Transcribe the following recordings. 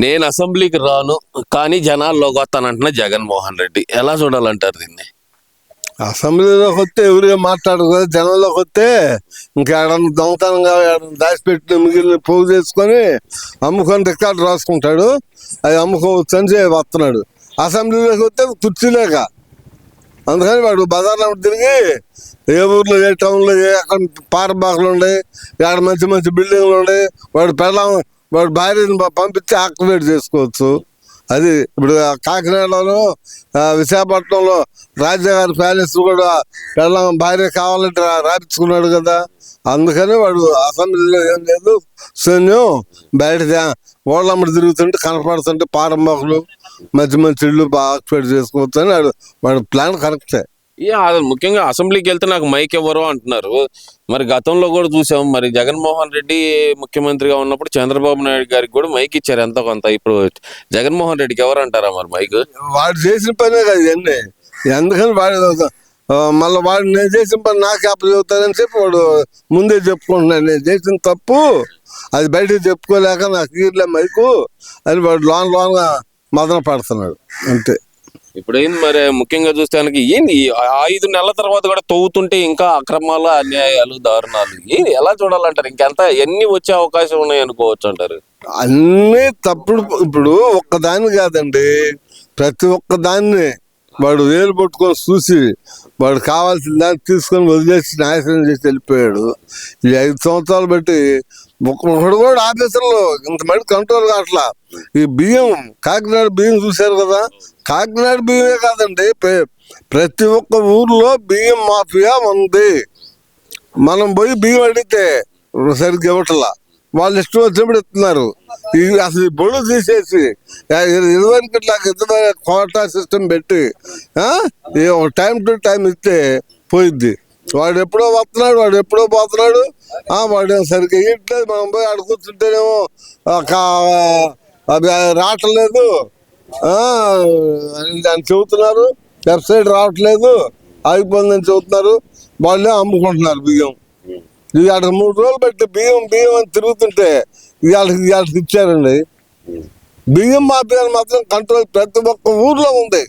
నేను అసెంబ్లీకి రాను కానీ జనాల్లోకి వస్తానంటున్న జగన్మోహన్ రెడ్డి. ఎలా చూడాలంటారు దీన్ని? అసెంబ్లీలోకి వస్తే ఎవరిగా మాట్లాడరు కదా జనంలోకి వస్తే ఇంకా దొంగతనంగా ఏడన్నా దాచిపెట్టిన మిగిలిన పోగు చేసుకొని అమ్ముకొని రికార్డు రాసుకుంటాడు. అది అమ్ముకోవచ్చు అని చెప్పి వస్తున్నాడు. అసెంబ్లీలోకి వస్తే కుర్చీలేక. అందుకని వాడు బజార్లో తిరిగి ఏ ఊర్లో ఏ టౌన్లో ఏ అక్కడ పారబాకులు ఉన్నాయి ఆడ మంచి మంచి బిల్డింగ్లు ఉన్నాయి వాడు పెళ్ళం వాడు భార్యని పంపించి యాక్టివేట్ చేసుకోవచ్చు. అది ఇప్పుడు కాకినాడలో విశాఖపట్నంలో విశాఖపట్నంలో రాజాగారి ప్యాలెస్ కూడా పెళ్ళం భార్య కావాలంటే రాపించుకున్నాడు కదా. అందుకని వాడు అసెంబ్లీలో ఏం లేదు. సైన్యం బయట ఓళ్ళమ్మడి తిరుగుతుంటే కనపడుతుంటే పారంబాకులు మంచి మంచి ఇళ్ళు బాగా ఆక్యుపేట్ చేసుకోవచ్చు అని వాడు వాడు ప్లాన్ కరెక్టే. ముఖ్యంగా అసెంబ్లీకి వెళ్తే నాకు మైక్ ఎవరు అంటున్నారు. మరి గతంలో కూడా చూసాం. మరి జగన్మోహన్ రెడ్డి ముఖ్యమంత్రిగా ఉన్నప్పుడు చంద్రబాబు నాయుడు గారికి కూడా మైక్ ఇచ్చారు ఎంతో కొంత. ఇప్పుడు జగన్మోహన్ రెడ్డికి ఎవరు అంటారా మరి మైక్? వాడు చేసిన పనే కదా ఇవన్నీ. ఎందుకని వాడు మళ్ళీ వాడు నేను చేసిన పని నాకు అప్పు చెబుతానని చెప్పి వాడు ముందే చెప్పుకుంటున్నాను నేను చేసిన తప్పు అది బయటకు చెప్పుకోలేక నాకు తీర్లే మైకు అని వాడు లోన్ లోన్గా మదన పడుతున్నాడు. అంతే. ఇప్పుడు మరి ముఖ్యంగా చూస్తే ఏంది? ఐదు నెలల తర్వాత కూడా తవ్వుతుంటే ఇంకా అక్రమాలు అన్యాయాలు దారుణాలు ఏంది? ఎలా చూడాలంటారు? ఇంకెంత ఎన్ని వచ్చే అవకాశం ఉన్నాయి అనుకోవచ్చు అంటారు? అన్ని తప్పుడు ఇప్పుడు ఒక్కదాన్ని కాదండి. ప్రతి ఒక్క దాన్ని వాడు వేలు పట్టుకొని చూసి వాడు కావాల్సిన దాన్ని తీసుకొని వదిలేసి నాశనం చేసి వెళ్ళిపోయాడు. ఈ ఐదు సంవత్సరాలు బట్టి ఒకడు కూడా ఆఫీసర్లు ఇంతమంది కంట్రోల్ కావట్లా. ఈ బియ్యం కాకినాడ బియ్యం చూశారు కదా? కాకినాడ బియ్యమే కాదండి ప్రతి ఒక్క ఊర్లో బియ్యం మాఫియా ఉంది. మనం పోయి బియ్యం అడిగితే సరిగ్గా ఇవ్వట్లా. వాళ్ళు ఇష్టం వచ్చినప్పుడు ఇస్తున్నారు. ఈ అసలు ఈ బొడు తీసేసి ఇదివరకు నాకు ఇద్దరు కోటా సిస్టమ్ పెట్టి ఒక టైం టు టైం ఇస్తే పోయిద్ది. వాడు ఎప్పుడో వస్తున్నాడు వాడు ఎప్పుడో పోతున్నాడు. వాడు సరిగ్గా ఇట్లేదు మనం పోయి ఆడ కూర్చుంటేనేమో అది రావట్లేదు. అని చెబుతున్నారు. వెబ్సైట్ రావట్లేదు. ఆగిపోయిందని చెబుతున్నారు. వాళ్ళే అమ్ముకుంటున్నారు బియ్యం. ఇవాళ మూడు రోజులు పెట్టి బియ్యం బియ్యం అని తిరుగుతుంటే ఇవాళకి ఇవాళకి ఇచ్చారండి. బియ్యం మాఫియాలు మాత్రం కంట్రోల్ ప్రతి ఒక్క ఊర్లో ఉంది.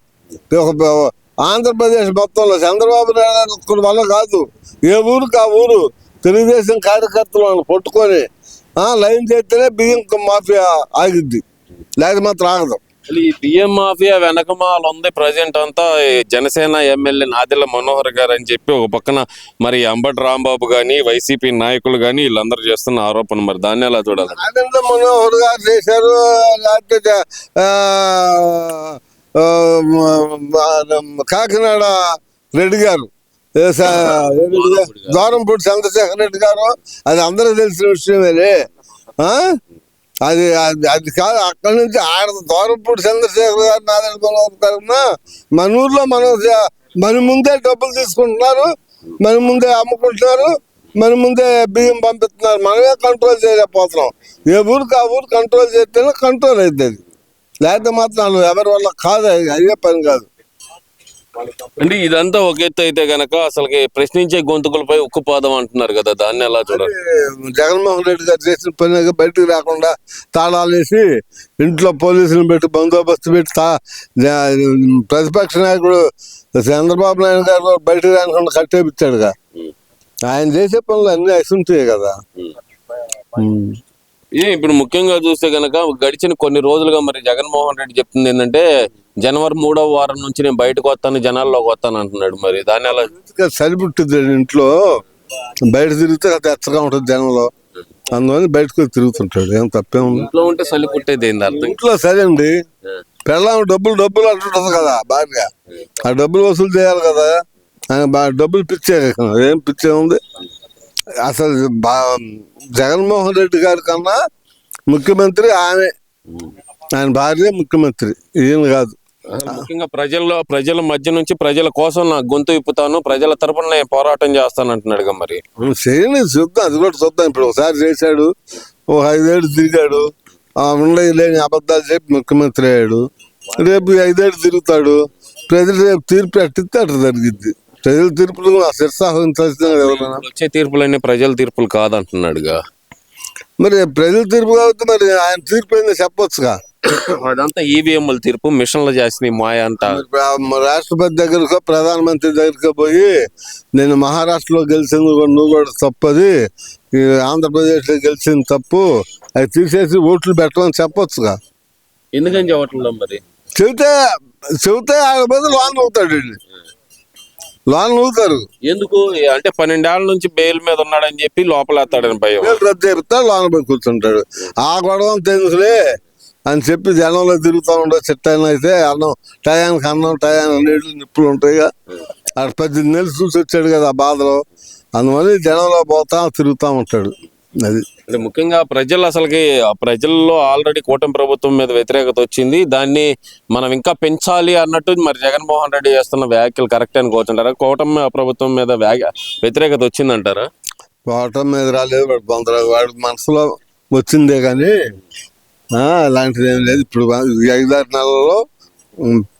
ఒక ఆంధ్రప్రదేశ్ మొత్తంలో చంద్రబాబు నాయుడు వల్ల కాదు. ఏ ఊరికి ఆ ఊరు. తెలుగుదేశం కార్యకర్తలను పట్టుకొని ఆ, లైన్ చేస్తేనే బియ్యం మాఫియా ఆగిద్ది. లేకపోతే మాత్రం ఆగదు. ఈ బియ్యం మాఫియా వెనకమాల ఉంది ప్రజెంట్ అంతా. జనసేన ఎమ్మెల్యే నాదెళ్ళ మనోహర్ గారు అని చెప్పి ఒక పక్కన మరి అంబటి రాంబాబు గాని వైసీపీ నాయకులు గాని వీళ్ళందరూ చేస్తున్న ఆరోపణ మరి దాన్ని ఎలా చూడాలి? మనోహర్ గారు చేశారు లేకపోతే కాకినాడ రెడ్డి గారు? ద్వారంపూడి చంద్రశేఖర్ రెడ్డి గారు అది అందరూ తెలిసిన విషయమేలే ఆ? అది అది అది కాదు అక్కడి నుంచి ఆడ ద్వారంపూడి చంద్రశేఖర్ గారు గారు మన ఊర్లో మనం మన ముందే డబ్బులు తీసుకుంటున్నారు మన ముందే అమ్ముకుంటున్నారు మన ముందే బియ్యం పంపిస్తున్నారు. మనమే కంట్రోల్ చేయలేకపోతున్నాం. ఏ ఊరికి ఆ ఊరు కంట్రోల్ చేస్తేనే కంట్రోల్ అవుతుంది లేకపోతే మాత్రం ఎవరి వల్ల కాదు అది అయ్యే పని కాదు. అంటే ఇదంతా ఒక ఎత్తు అయితే గనక అసలుకి ప్రశ్నించే గొంతుకులపై ఉక్కుపాదం అంటున్నారు కదా దాన్ని ఎలా చూడాలి? జగన్మోహన్ రెడ్డి గారు చేసిన పని బయటకు రాకుండా తాళాలు వేసి ఇంట్లో పోలీసులు పెట్టి బందోబస్తు పెట్టి ప్రతిపక్ష నాయకుడు చంద్రబాబు నాయుడు గారు బయటకు రాకుండా కట్టేపించాడుగా ఆయన చేసే పనులు అన్ని అసుంటాయి కదా. ఏ ఇప్పుడు ముఖ్యంగా చూస్తే గనక గడిచిన కొన్ని రోజులుగా మరి జగన్మోహన్ రెడ్డి చెప్తుంది ఏంటంటే జనవరి మూడవ వారం నుంచి నేను బయటకు వస్తాను జనాల్లోకి వస్తాను అంటున్నాడు మరి. ఎలా ఇంకా సరిపుట్టింది ఇంట్లో. బయట తిరిగితే అది ఎచ్చగా ఉంటుంది జనంలో. అందువల్ల బయటకు తిరుగుతుంటాడు. ఏం తప్పేముంది ఇంట్లో ఉంటే చలి పుట్టేది ఏంది అర్థం? ఇంట్లో సరే అండి. పెళ్ళాం డబ్బులు డబ్బులు అంటుంటుంది కదా భార్య. ఆ డబ్బులు వసూలు చేయాలి కదా. డబ్బులు పిచ్చే ఏం పిచ్చే ఉంది అసలు బా జగన్మోహన్ రెడ్డి గారి కన్నా ముఖ్యమంత్రి ఆమె ఆయన భార్య ముఖ్యమంత్రి. ఈయన కాదు. ముఖ్యంగా ప్రజల్లో ప్రజల మధ్య నుంచి ప్రజల కోసం నా గొంతు ఇప్పుతాను ప్రజల తరపున నేను పోరాటం చేస్తాను అంటున్నాడుగా మరి చేయని చూద్దాం అది కూడా చూద్దాం. ఇప్పుడు ఒకసారి చేశాడు ఓ ఐదేళ్ళు తిరిగాడు. ఆ ఉండే లేని అబద్ధాలు చెప్పి ముఖ్యమంత్రి అయ్యాడు. రేపు ఐదేళ్ళు తిరుగుతాడు. ప్రజలు రేపు తీర్పు ఎట్టిస్తే అట్లా జరిగిద్ది. ప్రజల తీర్పులు ఆ శిరసాహించాల్సిన ఎవరైనా వచ్చే తీర్పులన్నీ ప్రజల తీర్పులు కాదంటున్నాడుగా. మరి ప్రజల తీర్పు కాబట్టి మరి ఆయన తీర్పు ఏందో చెప్పొచ్చుగా. అదంతా ఈవీఎంల తీర్పు మిషన్లు చేసిన మాయ అంట. రాష్ట్రపతి దగ్గరకో ప్రధానమంత్రి దగ్గరకో పోయి నేను మహారాష్ట్రలో గెలిచింది కూడా నువ్వు కూడా తప్పది. ఆంధ్రప్రదేశ్లో గెలిచింది తప్పు అది తీసేసి ఓట్లు పెట్టమని చెప్పొచ్చుగా. ఎందుకని చెప్పట్లేదు మరి? చెబితే చెబితే ఆయన బదులు లోన్ అవుతాడు లోన్ అవుతారు ఎందుకు? అంటే పన్నెండేళ్ళ నుంచి బెయిల్ మీద ఉన్నాడని చెప్పి లోపలేస్తాడని భయం. రద్దు చెప్తాడు లోన పోయి కూర్చుంటాడు. ఆ గొడవ తెలుసులే అని చెప్పి జనంలో తిరుగుతూ ఉండవు చిట్టాయన అయితే అన్నం టయానికి అన్నం టయానికి నీళ్ళు నిప్పులు ఉంటాయిగా. అక్కడ పద్దెనిమిది నెలలు చూసి వచ్చాడు కదా ఆ బాధలో. అందువల్ల జనంలో పోతా తిరుగుతూ ఉంటాడు. అది. అంటే ముఖ్యంగా ప్రజలు అసలుకి ఆ ప్రజల్లో ఆల్రెడీ కూటమి ప్రభుత్వం మీద వ్యతిరేకత వచ్చింది. దాన్ని మనం ఇంకా పెంచాలి అన్నట్టు మరి జగన్మోహన్ రెడ్డి చేస్తున్న వ్యాఖ్యలు కరెక్ట్ అనుకోవచ్చుంటారా కూటమి ప్రభుత్వం మీద వ్యాఖ్య వ్యతిరేకత వచ్చిందంటారా? పోవటం మీద రాలేదు వాడు బొందర వాడి మనసులో వచ్చిందే కానీ ఆ, అలాంటిది ఏం లేదు. ఇప్పుడు ఐదారు నెలల్లో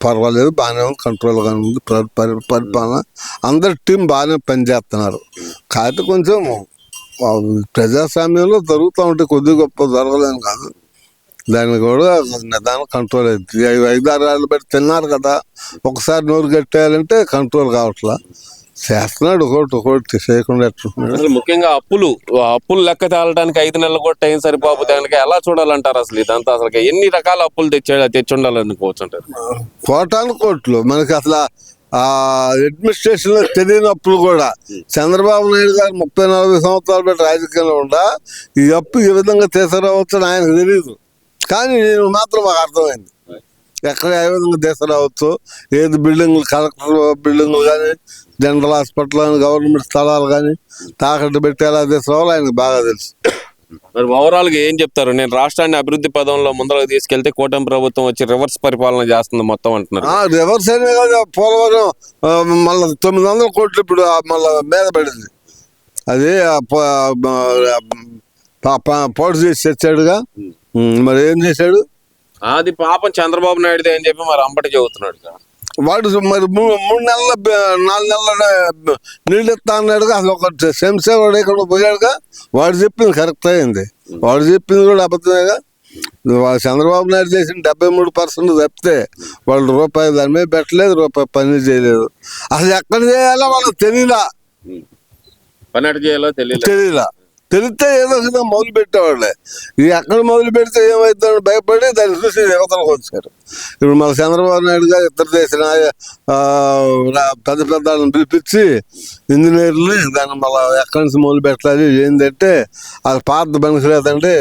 పర్వాలేదు బాగానే ఉంది కంట్రోల్గానే ఉంది. పరి- పరి- పరిపాలన అందరి టీం బాగానే పనిచేస్తున్నారు. కాకపోతే కొంచెం ప్రజాస్వామ్యంలో జరుగుతూ ఉంటే కొద్ది గొప్ప జరగలేను కాదు. దాన్ని కూడా నిదానం కంట్రోల్ అవుతుంది ఈ ఐదారు ఏళ్ళు బట్టి తిన్నారు కదా ఒకసారి నోరు కట్టేయాలంటే కంట్రోల్ కావట్లా. చేస్తున్నాడు ఒకటి ఒకటి చేయకుండా ముఖ్యంగా అప్పులు అప్పులు లెక్క తేలడానికి ఐదు నెలలు కూడా టైం సరిపోతే దానికి ఎలా చూడాలంటారు అసలు ఇదంతా? అసలు ఎన్ని రకాల అప్పులు తెచ్చే తెచ్చి ఉండాలనుకోవచ్చుంటారు కోటాను కోట్లు. మనకి అసలు ఆ అడ్మినిస్ట్రేషన్లో తెలియనప్పుడు కూడా చంద్రబాబు నాయుడు గారు ముప్పై నలభై సంవత్సరాలు పెట్టి రాజకీయంలో ఉండా ఈ అప్పు ఈ విధంగా తీసుకురావచ్చు ఆయనకు తెలియదు కానీ నేను మాత్రం మాకు అర్థమైంది. ఎక్కడ ఏ విధంగా తీసుకురావచ్చు ఏది బిల్డింగ్లు కలెక్టర్ బిల్డింగ్లు కానీ జనరల్ హాస్పిటల్ కానీ గవర్నమెంట్ స్థలాలు కానీ తాకట్టు పెట్టి ఎలా తీసుకురావాలో ఆయనకు బాగా తెలుసు. మరి ఓవరాల్గా ఏం చెప్తారు? నేను రాష్ట్రాన్ని అభివృద్ధి పదంలో ముందరకు తీసుకెళ్తే కూటమి ప్రభుత్వం వచ్చి రివర్స్ పరిపాలన చేస్తుంది మొత్తం అంటున్నారు. ఆ, రివర్స్ అయినా కదా. పోలవరం మళ్ళా తొమ్మిది వందల కోట్లు ఇప్పుడు మళ్ళా మీద పడింది. అది పోటు చేసి తెచ్చాడుగా. మరి ఏం చేశాడు? అది పాపం చంద్రబాబు నాయుడుదే అని చెప్పి మరి అంబటి చెబుతున్నాడు. వాడు మరి మూడు నెలల నాలుగు నెలల నీళ్ళు ఇస్తా అన్నాడుగా అసలు ఒక శంసే వాడు ఇక్కడ పోయాడుగా వాడు చెప్పింది కరెక్ట్ అయింది. వాడు చెప్పింది కూడా అబద్ధమేగా. చంద్రబాబు నాయుడు చేసిన డెబ్బై మూడు పర్సెంట్ తప్పితే వాళ్ళు రూపాయి దాని మీద పెట్టలేదు రూపాయి పని చేయలేదు. అసలు ఎక్కడ చేయాలో వాళ్ళకి తెలియలా పని ఎట్ట చేయాలో తెలియదు తెలియలా తెలిస్తే ఏదో విధంగా మొదలు పెట్టేవాళ్ళే. ఇది ఎక్కడ మొదలు పెడితే ఏమవుతుందని భయపడి దాన్ని చూసి యువతలకు వచ్చారు. ఇప్పుడు మన చంద్రబాబు నాయుడు గారు ఇతర దేశ పెద్ద పెద్ద పిలిపించి ఇంజనీర్లు దాన్ని మళ్ళీ ఎక్కడి నుంచి మొదలు పెట్టాలి ఏంటంటే అది పాత పనికి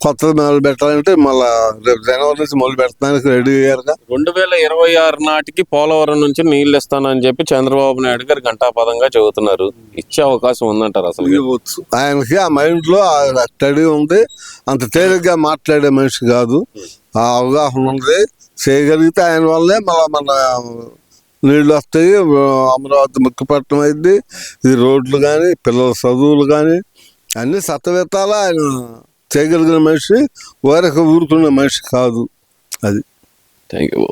కొత్తది మొదలు పెట్టాలంటే మళ్ళీ రేపు జనవరి నుంచి మొదలు పెట్టడానికి రెడీ అయ్యారుగా. రెండు వేల ఇరవై ఆరు నాటికి పోలవరం నుంచి నీళ్ళు ఇస్తానని చెప్పి చంద్రబాబు నాయుడు గారు గంటాపదంగా చెబుతున్నారు. ఇచ్చే అవకాశం ఉందంటారు అసలు? ఇవ్వచ్చు. ఆయనకి ఆ మైండ్లో స్టడీ ఉంది. అంత తేలిగ్గా మాట్లాడే మనిషి కాదు. ఆ అవగాహన ఉంది. చేయగలిగితే ఆయన వల్లే మళ్ళీ మన నీళ్ళు వస్తాయి. అమరావతి ముఖ్యపట్నం అయింది. ఈ రోడ్లు కానీ పిల్లల చదువులు కానీ అన్ని సత్వెత్తాల ఆయన చేయగలిగిన మనిషి వేరొక ఊరుకున్న మనిషి కాదు అది. Thank you